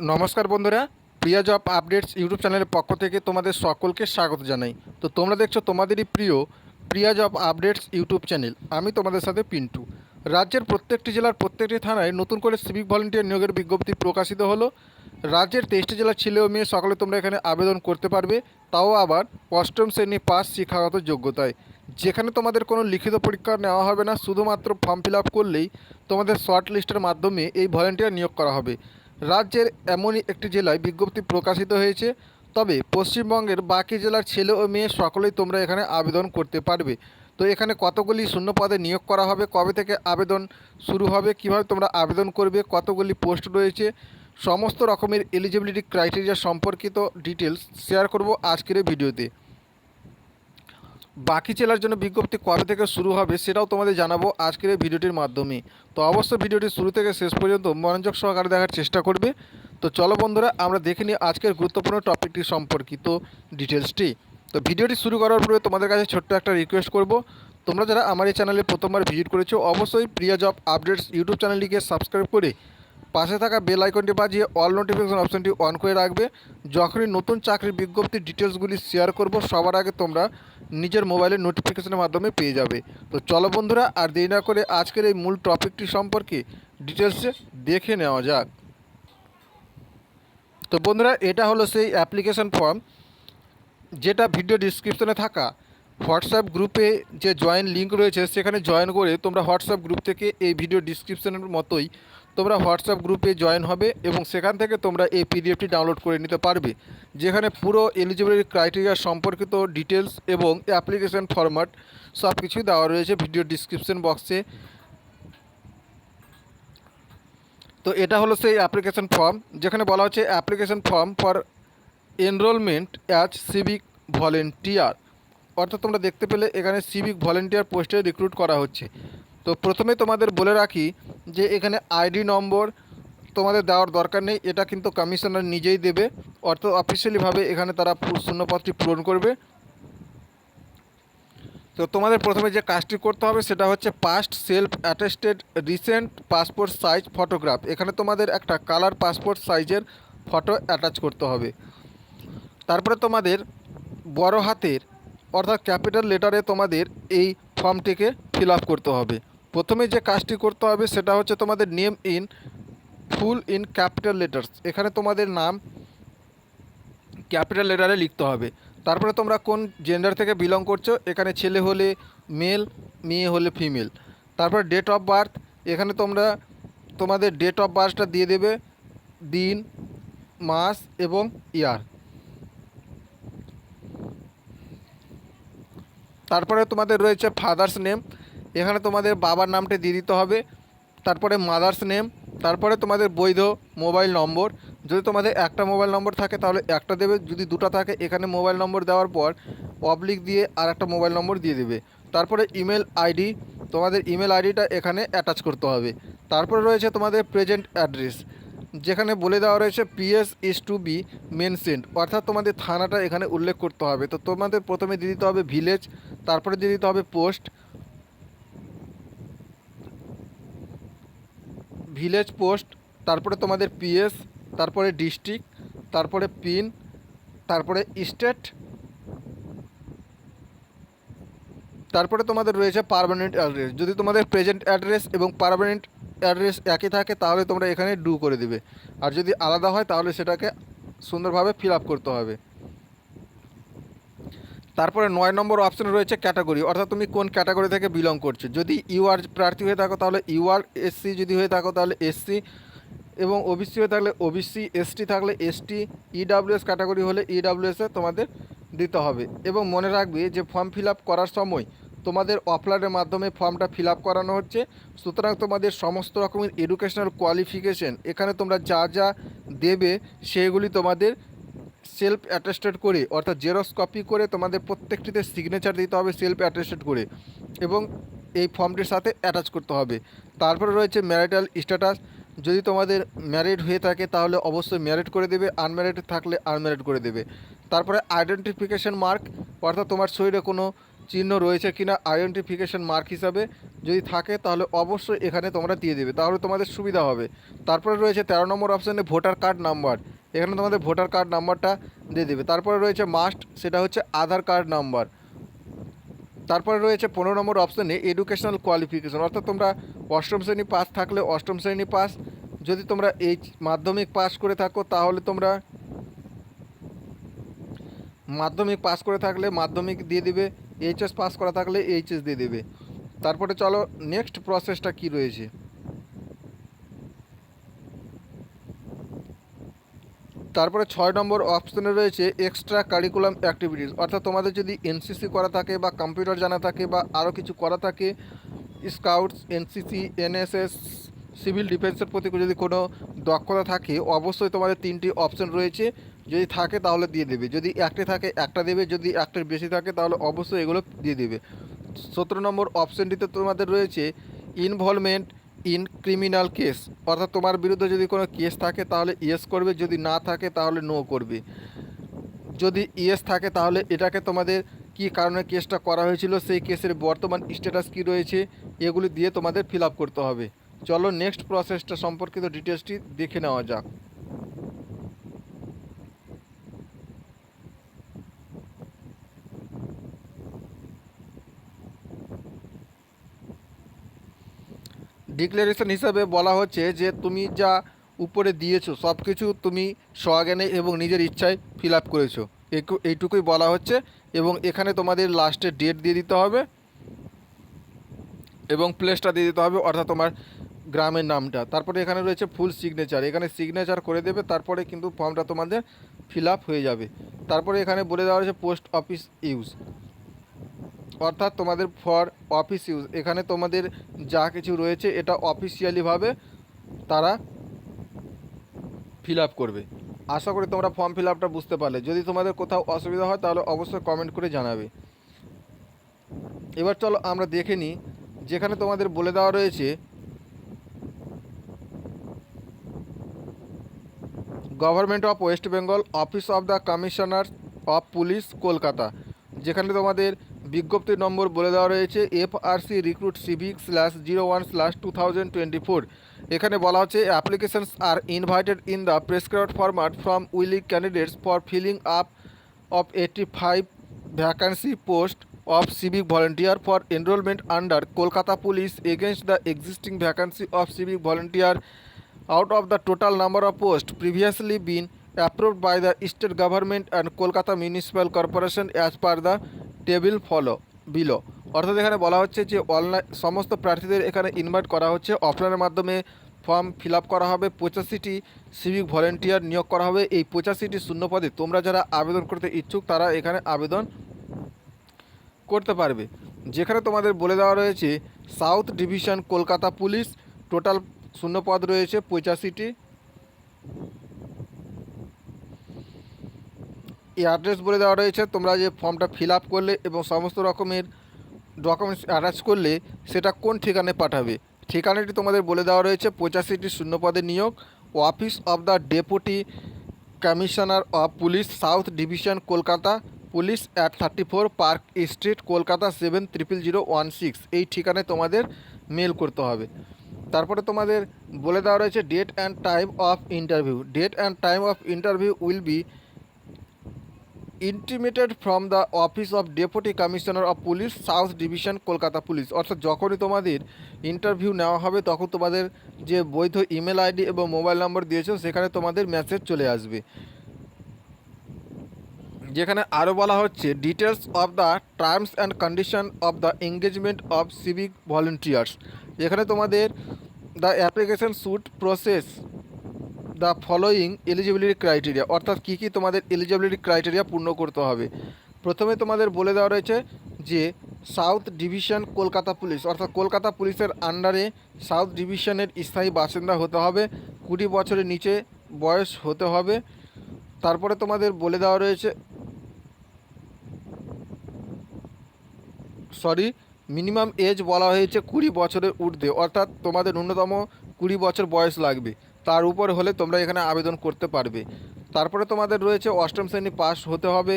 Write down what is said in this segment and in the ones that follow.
নমস্কার বন্ধুরা প্রিয়া job updates YouTube চ্যানেলের পক্ষ থেকে তোমাদের সকলকে স্বাগত জানাই। তো তোমরা দেখছ তোমাদেরই প্রিয় Priya job updates YouTube channel. আমি তোমাদের সাথে পিন্টু। রাজ্যের প্রত্যেকটি জেলার প্রত্যেকটি থানায় নতুন করে সিভিক ভলেন্টিয়ার নিয়োগের বিজ্ঞপ্তি প্রকাশিত হলো। রাজ্যের তেইশটি জেলার ছেলে ও মেয়ে সকলে তোমরা এখানে আবেদন করতে পারবে, তাও আবার অষ্টম শ্রেণি পাস শিক্ষাগত যোগ্যতায়। যেখানে তোমাদের কোনো লিখিত পরীক্ষা নেওয়া হবে না, শুধুমাত্র ফর্ম ফিল করলেই তোমাদের শর্ট লিস্টের মাধ্যমে এই ভলেন্টিয়ার নিয়োগ করা হবে। রাজ্যের এমনই একটি জেলায় বিজ্ঞপ্তি প্রকাশিত হয়েছে। তবে পশ্চিমবঙ্গের বাকি জেলার ছেলে ও মেয়ে সকলেই তোমরা এখানে আবেদন করতে পারবে। তো এখানে কতগুলি শূন্য পদে নিয়োগ করা হবে, কবে থেকে আবেদন শুরু হবে, কীভাবে তোমরা আবেদন করবে, কতগুলি পোস্ট রয়েছে, সমস্ত রকমের এলিজিবিলিটি ক্রাইটেরিয়া সম্পর্কিত ডিটেলস শেয়ার করব আজকের ভিডিওতে। বাকি জেলার জন্য বিজ্ঞপ্তি কবে থেকে শুরু হবে সেটাও তোমাদের জানাব আজকের এই ভিডিওটির মাধ্যমে। তো অবশ্যই ভিডিওটি শুরু থেকে শেষ পর্যন্ত মনোযোগ সহকারে দেখার চেষ্টা করবে। তো চলো বন্ধুরা, আমরা দেখে নিই আজকের গুরুত্বপূর্ণ টপিকটি সম্পর্কিত ডিটেলসটি তো ভিডিওটি শুরু করার পূর্বে তোমাদের কাছে ছোট্ট একটা রিকোয়েস্ট করব। তোমরা যারা আমার এই চ্যানেলে প্রথমবার ভিজিট করেছ, অবশ্যই প্রিয়া জব আপডেটস ইউটিউব চ্যানেলটিকে সাবস্ক্রাইব করে পাশে থাকা বেল আইকনটি বাজিয়ে অল নোটিফিকেশন অপশনটি অন করে রাখবে। যখনই নতুন চাকরির বিজ্ঞপ্তির ডিটেলসগুলি শেয়ার করব, সবার আগে তোমরা নিজের মোবাইলের নোটিফিকেশনের মাধ্যমে পেয়ে যাবে। তো চলো বন্ধুরা, আর দেরি না করে আজকের এই মূল টপিকটি সম্পর্কে ডিটেলসে দেখে নেওয়া যাক। তো বন্ধুরা, এটা হলো সেই অ্যাপ্লিকেশন ফর্ম যেটা ভিডিও ডিসক্রিপশনে থাকা। হোয়াটসঅ্যাপ গ্রুপে যে জয়েন লিঙ্ক রয়েছে, সেখানে জয়েন করে তোমরা হোয়াটসঅ্যাপ গ্রুপ থেকে এই ভিডিও ডিসক্রিপশনের মতোই তোমরা হোয়াটসঅ্যাপ গ্রুপে জয়েন হবে এবং সেখান থেকে তোমরা এই পিডিএফটি ডাউনলোড করে নিতে পারবে, যেখানে পুরো এলিজিবিলিটি ক্রাইটেরিয়া সম্পর্কিত ডিটেলস এবং অ্যাপ্লিকেশন ফরম্যাট সব কিছুই দেওয়া রয়েছে ভিডিও ডিসক্রিপশন বক্সে তো এটা হলো সেই অ্যাপ্লিকেশন ফর্ম যেখানে বলা হচ্ছে application form for enrolment as civic volunteer অর্থাৎ তোমরা দেখতে পেলে এখানে সিভিক ভলেন্টিয়ার পোস্টে রিক্রুট করা হচ্ছে। তো প্রথমে তোমাদের বলে রাখি যে এখানে আইডি নম্বর তোমাদের দেওয়ার দরকার নেই, এটা কিন্তু কমিশনার নিজেই দেবে অর্থাৎ অফিসিয়ালিভাবে এখানে তারা শূন্যপদটি পূরণ করবে। তো তোমাদের প্রথমে যে কাজটি করতে হবে সেটা হচ্ছে paste self attested recent passport size photograph এখানে তোমাদের একটা কালার পাসপোর্ট সাইজের ফটো অ্যাটাচ করতে হবে। তারপরে তোমাদের বড় হাতের, অর্থাৎ ক্যাপিটাল লেটারে তোমাদের এই ফর্মটিকে ফিল করতে হবে। প্রথমে যে কাজটি করতে হবে সেটা হচ্ছে তোমাদের name in full in capital letters এখানে তোমাদের নাম ক্যাপিটাল লেটারে লিখতে হবে। তারপরে তোমরা কোন জেন্ডার থেকে বিলং করছ, এখানে ছেলে হলে মেল মেয়ে হলে ফিমেল তারপর ডেট অফ বার্থ এখানে তোমরা তোমাদের ডেট অফ বার্থটা দিয়ে দেবে, দিন, মাস এবং ইয়ার তারপরে তোমাদের রয়েছে ফাদার্স নেম এখানে তোমাদের বাবার নামটা দিয়ে দিতে হবে, তারপরে মাদার্স নেম তারপরে তোমাদের বৈধ মোবাইল নম্বর যদি তোমাদের একটা মোবাইল নম্বর থাকে, তাহলে একটা দেবে, যদি দুটো থাকে, এখানে মোবাইল নম্বর দেওয়ার পর অবলিক দিয়ে আর একটা মোবাইল নম্বর দিয়ে দেবে। তারপরে ইমেল আইডি তোমাদের ইমেল আইডিটা এখানে অ্যাটাচ করতে হবে। তারপরে রয়েছে তোমাদের প্রেজেন্ট অ্যাড্রেস যেখানে বলে দেওয়া রয়েছে PS is to be mentioned অর্থাৎ তোমাদের থানাটা এখানে উল্লেখ করতে হবে। তো তোমাদের প্রথমে দিয়ে দিতে হবে ভিলেজ তারপরে দিয়ে দিতে হবে পোস্ট ভিলেজ পোস্ট, তারপরে তোমাদের পিএস, তারপরে ডিস্ট্রিক্ট, তারপরে পিন, তারপরে স্টেট, তারপরে তোমাদের রয়েছে পারমানেন্ট অ্যাড্রেস। যদি তোমাদের প্রেজেন্ট অ্যাড্রেস এবং পারমানেন্ট অ্যাড্রেস একই থাকে, তাহলে তোমরা এখানে ডু করে দিবে। আর যদি আলাদা হয়, তাহলে সেটাকে সুন্দরভাবে ফিল আপ করতে হবে। তারপরে নয় নম্বর অপশন রয়েছে ক্যাটাগরি অর্থাৎ তুমি কোন ক্যাটাগরি থেকে বিলং করছ। যদি ইউআর প্রার্থী হয়ে থাকো, তাহলে ইউআর এসসি যদি হয়ে থাকো, তাহলে এসসি এবং ওবিসি হয়ে থাকলে ওবিসি এসটি থাকলে এসটি ইডাব্লিউএস ক্যাটাগরি হলে ইডাব্লিউএসে তোমাদের দিতে হবে। এবং মনে রাখবে যে ফর্ম ফিল করার সময় তোমাদের অফলাইনের মাধ্যমে ফর্মটা ফিল করানো হচ্ছে। সুতরাং তোমাদের সমস্ত রকমের এডুকেশনাল কোয়ালিফিকেশন এখানে তোমরা যা যা দেবে, সেগুলি তোমাদের সেলফ অ্যাটেস্টেড করে, অর্থাৎ জেরক্স কপি করে তোমাদের প্রত্যেকটিতে সিগনেচার দিতে হবে সেলফ অ্যাটেস্টেড করে এবং এই ফর্মটির সাথে অ্যাটাচ করতে হবে। তারপরে রয়েছে ম্যারিটাল স্ট্যাটাস যদি তোমাদের ম্যারিড হয়ে থাকে তাহলে অবশ্যই ম্যারিড করে দেবে আনম্যারিড থাকলে আনম্যারিড করে দেবে। তারপরে আইডেন্টিফিকেশন মার্ক অর্থাৎ তোমার শরীরে কোনো চিহ্ন রয়েছে কিনা আইডেন্টিফিকেশন মার্ক হিসাবে যদি থাকে তাহলে অবশ্যই এখানে তোমরা দিয়ে দেবে, তাহলে তোমাদের সুবিধা হবে। তারপরে রয়েছে তেরো নম্বর অপশানে ভোটার কার্ড নাম্বার এখানে তোমাদের ভোটার কার্ড নাম্বারটা দিয়ে দেবে। তারপরে রয়েছে মাস্ট সেটা হচ্ছে আধার কার্ড নাম্বার। তারপরে রয়েছে পনেরো নম্বর অপশানে এডুকেশনাল কোয়ালিফিকেশন অর্থাৎ তোমরা অষ্টম শ্রেণি পাস থাকলে অষ্টম শ্রেণি পাস যদি তোমরা এই মাধ্যমিক পাস করে থাকো, তাহলে তোমরা মাধ্যমিক পাস করে থাকলে মাধ্যমিক দিয়ে দিবে এইচএস পাস করা থাকলে এইচএস দিয়ে দেবে। তারপরে চলো নেক্সট প্রসেসটা কি রয়েছে? তারপরে ছয় নম্বর অপশনে রয়েছে এক্সট্রা কারিকুলাম অ্যাক্টিভিটিস অর্থাৎ তোমাদের যদি এনসিসি করা থাকে বা কম্পিউটার জানা থাকে বা আরও কিছু করা থাকে স্কাউটস এনসিসি এনএসএস সিভিল ডিফেন্সের প্রতি যদি কোনো দক্ষতা থাকে, অবশ্যই তোমাদের তিনটি অপশন রয়েছে। যদি থাকে তাহলে দিয়ে দেবে। যদি একটি থাকে, একটা দেবে। যদি একটার বেশি থাকে, তাহলে অবশ্যই এগুলো দিয়ে দেবে। সতেরো নম্বর অপশনটিতে তোমাদের রয়েছে ইনভলভমেন্ট ইন ক্রিমিনাল কেস। অর্থাৎ তোমার বিরুদ্ধে যদি কোনো কেস থাকে, তাহলে ইয়েস করবে। যদি না থাকে, তাহলে নো করবে। যদি ইয়েস থাকে, তাহলে এটাকে তোমাদের কি কারণে কেসটা করা হয়েছিল, সেই কেসের বর্তমান স্ট্যাটাস কি রয়েছে, এগুলি দিয়ে তোমাদের ফিল করতে হবে। চলো, নেক্সট প্রসেসটা সম্পর্কিত ডিটেলসটি দেখে নেওয়া যাক। ডিক্লারেশন হিসাবে বলা হচ্ছে যে তুমি যা উপরে দিয়েছ সব কিছু তুমি স্বজ্ঞানে এবং নিজের ইচ্ছায় ফিল আপ করেছ। এইটুকুই বলা হচ্ছে এবং এখানে তোমাদের লাস্টে ডেট দিয়ে দিতে হবে এবং প্লেসটা দিয়ে দিতে হবে, অর্থাৎ তোমার গ্রামের নামটা। তারপরে এখানে রয়েছে ফুল সিগনেচার এখানে সিগনেচার করে দেবে, তারপরে কিন্তু ফর্মটা তোমাদের ফিল আপ হয়ে যাবে। তারপরে এখানে বলে দেওয়া হয়েছে পোস্ট অফিস ইউজ অর্থাৎ তোমাদের ফর অফিস ইউজ এখানে তোমাদের যা কিছু রয়েছে, এটা অফিসিয়ালিভাবে তারা ফিল আপ করবে। আশা করি তোমরা ফর্ম ফিল আপটা বুঝতে পারলে। যদি তোমাদের কোথাও অসুবিধা হয়, তাহলে অবশ্যই কমেন্ট করে জানাবে। এবার চলো আমরা দেখে নিই, যেখানে তোমাদের বলে দেওয়া রয়েছে government of West Bengal office of the commissioner of police Kolkata যেখানে তোমাদের বিজ্ঞপ্তি নম্বর বলে দেওয়া রয়েছে F R C recruit civic slash zero one slash two thousand twenty four এখানে বলা হচ্ছে applications are invited in the prescribe format from willing candidates for filling up of eighty five vacancy post of civic volunteer for enrolment under Kolkata police against the existing vacancy of civic volunteer out of the total number of post previously been approved by the state government and Kolkata Municipal Corporation as per the table follow, below. অর্থাৎ এখানে বলা হচ্ছে যে online সমস্ত প্রার্থীদের এখানে invite করা হচ্ছে। অফলাইনের মাধ্যমে ফর্ম ফিল করা হবে। পঁচাশিটি সিভিক ভলেন্টিয়ার নিয়োগ করা হবে। এই পঁচাশিটি শূন্য পদে তোমরা যারা আবেদন করতে ইচ্ছুক, তারা এখানে আবেদন করতে পারবে। যেখানে তোমাদের বলে দেওয়া রয়েছে south division Kolkata police total শূন্য পদ রয়েছে পঁচাশিটি। এই অ্যাড্রেস বলে দেওয়া রয়েছে। তোমরা যে ফর্মটা ফিল আপ করলে এবং সমস্ত রকমের ডকুমেন্টস অ্যাটাচ করলে সেটা কোন ঠিকানায় পাঠাবে? ঠিকানাটি তোমাদের বলে দেওয়া রয়েছে, পঁচাশিটি শূন্যপদে নিয়োগ office of the deputy commissioner of police south division Kolkata police at thirty four park street Kolkata seven triple zero one six এই ঠিকানায় তোমাদের মেল করতে হবে। তারপরে তোমাদের বলে দেওয়া রয়েছে date and time of interview date and time of interview will be intimated from the office of deputy commissioner of police south division Kolkata police অর্থাৎ যখনই তোমাদের ইন্টারভিউ নেওয়া হবে, তখন তোমাদের যে বৈধ ইমেল আইডি এবং মোবাইল নম্বর দিয়েছ সেখানে তোমাদের মেসেজ চলে আসবে। যেখানে আরও বলা হচ্ছে details of the terms and condition of the engagement of civic volunteers যেখানে তোমাদের the application suit process the following eligibility criteria অর্থাৎ কী কী তোমাদের এলিজিবিলিটি ক্রাইটেরিয়া পূর্ণ করতে হবে। প্রথমে তোমাদের বলে দেওয়া রয়েছে যে সাউথ ডিভিশন কলকাতা পুলিশ অর্থাৎ কলকাতা পুলিশের আন্ডারে সাউথ ডিভিশনের স্থায়ী বাসিন্দা হতে হবে, কুড়ি বছরের নিচে বয়স হতে হবে। তারপরে তোমাদের বলে দেওয়া রয়েছে সরি মিনিমাম এজ বলা হয়েছে কুড়ি বছরের ঊর্ধ্বে, অর্থাৎ তোমাদের ন্যূনতম কুড়ি বছর বয়স লাগবে। তার উপর হলে তোমরা এখানে আবেদন করতে পারবে। তারপরে তোমাদের রয়েছে অষ্টম শ্রেণি পাস হতে হবে।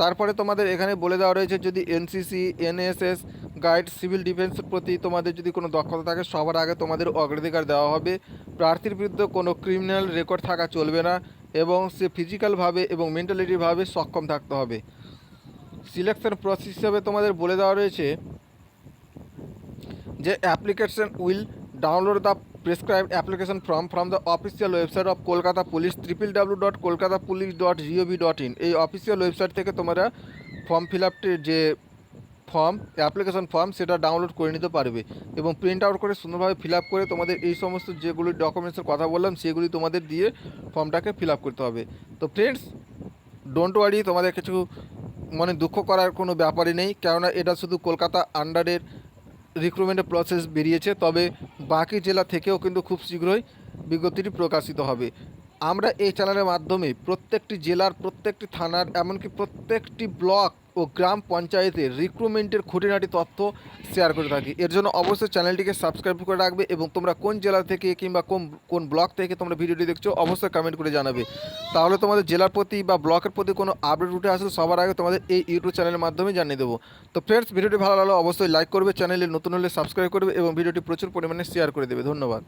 তারপরে তোমাদের এখানে বলে দেওয়া রয়েছে যদি এনসিসি, এনএসএস, গাইড, সিভিল ডিফেন্সের প্রতি তোমাদের যদি কোনো দক্ষতা থাকে, সবার আগে তোমাদের অগ্রাধিকার দেওয়া হবে। প্রার্থীর বিরুদ্ধে কোনো ক্রিমিনাল রেকর্ড থাকা চলবে না এবং সে ফিজিক্যালভাবে এবং মেন্টালিটিভাবে সক্ষম থাকতে হবে। সিলেকশন প্রসেস হিসাবে তোমাদের বলে দেওয়া রয়েছে যে application will download the Kolkata police triple W dot Kolkata police dot GOV dot in এই অফিসিয়াল ওয়েবসাইট থেকে তোমরা ফর্ম ফিল আপটির যে ফর্ম অ্যাপ্লিকেশন ফর্ম সেটা ডাউনলোড করে নিতে পারবে এবং প্রিন্ট আউট করে সুন্দরভাবে ফিল আপ করে তোমাদের এই সমস্ত যেগুলি ডকুমেন্টসের কথা বললাম, সেগুলি তোমাদের দিয়ে ফর্মটাকে ফিল আপ করতে হবে। তো ফ্রেন্ডস ডোন্ট ওয়ারি তোমাদের কিছু মানে দুঃখ করার কোনো ব্যাপারই নেই, কেননা এটা শুধু কলকাতা আন্ডারের রিক্রুটমেন্টের প্রসেস বেরিয়েছে, তবে বাকি জেলা থেকেও কিন্তু খুব শীঘ্রই বিজ্ঞপ্তিটি প্রকাশিত হবে। আমরা এই চ্যানেলের মাধ্যমে প্রত্যেকটি জেলার, প্রত্যেকটি থানার, এমনকি প্রত্যেকটি ব্লক ও গ্রাম পঞ্চায়েতের রিক্রুটমেন্টের খুঁটিনাটি তথ্য শেয়ার করে থাকি। এর জন্য অবশ্যই চ্যানেলটিকে সাবস্ক্রাইব করে রাখবে এবং তোমরা কোন জেলা থেকে কিংবা কোন কোন ব্লক থেকে তোমরা ভিডিওটি দেখছ অবশ্যই কমেন্ট করে জানাবে। তাহলে তোমাদের জেলার প্রতি বা ব্লকের প্রতি কোনো আপডেট উঠে আসলে সবার আগে তোমাদের এই ইউটিউব চ্যানেলের মাধ্যমে জানিয়ে দেবো। তো ফ্রেন্ডস ভিডিওটি ভালো লাগলে অবশ্যই লাইক করবে চ্যানেলে নতুন হলে সাবস্ক্রাইব করবে এবং ভিডিওটি প্রচুর পরিমাণে শেয়ার করে দেবে। ধন্যবাদ।